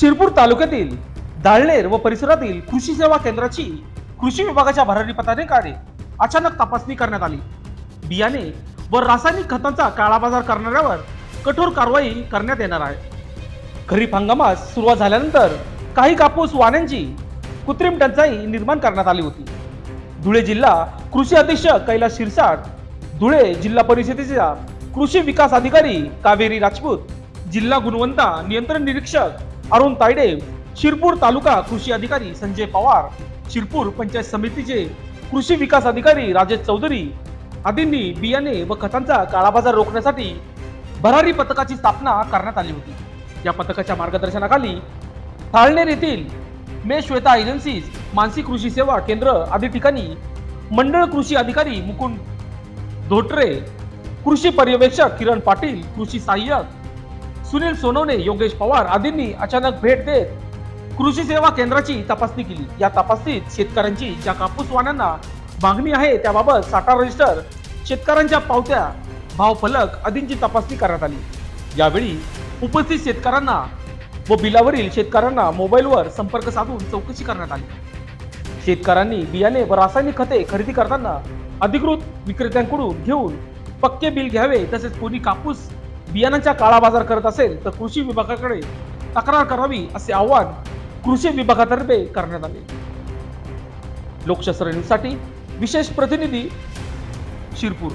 शिरपूर तालुक्यातील दाळनेर व परिसरातील कृषी सेवा केंद्राची कृषी विभागाच्या भरारी पदाधिकारी अचानक तपासणी करण्यात आली. बियाणे व रासायनिक खतांचा काळाबाजार करणाऱ्यावर कठोर कारवाई करण्यात येणार आहे. खरीप हंगामात सुरुवात झाल्यानंतर काही कापूस वाण्यांची कृत्रिम टंचाई निर्माण करण्यात आली होती. धुळे जिल्हा कृषी अधीक्षक कैलास शिरसाट धुळे जिल्हा परिषदेच्या कृषी विकास अधिकारी कावेरी राजपूत जिल्हा गुणवंता नियंत्रण निरीक्षक अरुण तायडे शिरपूर तालुका कृषी अधिकारी संजय पवार शिरपूर पंचायत समितीचे कृषी विकास अधिकारी राजेश चौधरी आदींनी बियाणे व खतांचा काळाबाजार रोखण्यासाठी भरारी पथकाची स्थापना करण्यात आली होती. या पथकाच्या मार्गदर्शनाखाली थाळनेर येथील मे श्वेता एजन्सीज मानसी कृषी सेवा केंद्र आदी ठिकाणी मंडळ कृषी अधिकारी मुकुंद धोत्रे कृषी पर्यवेक्षक किरण पाटील कृषी सहाय्यक सुनील सोनवणे योगेश पवार आदींनी अचानक भेट देत कृषी सेवा केंद्राची तपासणी केली. या तपासणीत शेतकऱ्यांची ज्या कापूस वाणांना मागणी आहे त्याबाबत साठा रजिस्टर शेतकऱ्यांच्या पावत्या भाव फलक आदींची तपासणी करण्यात आली. यावेळी उपस्थित शेतकऱ्यांना व बिलावरील शेतकऱ्यांना मोबाईलवर संपर्क साधून चौकशी करण्यात आली. शेतकऱ्यांनी बियाणे व रासायनिक खते खरेदी करताना अधिकृत विक्रेत्यांकडून घेऊन पक्के बिल घ्यावे तसेच कोणी कापूस बियाणांचा काळाबाजार करत असेल तर कृषी विभागाकडे तक्रार करावी असे आवाहन कृषी विभागातर्फे करण्यात आले. लोकशास्त्रणीसाठी विशेष प्रतिनिधी शिरपूर.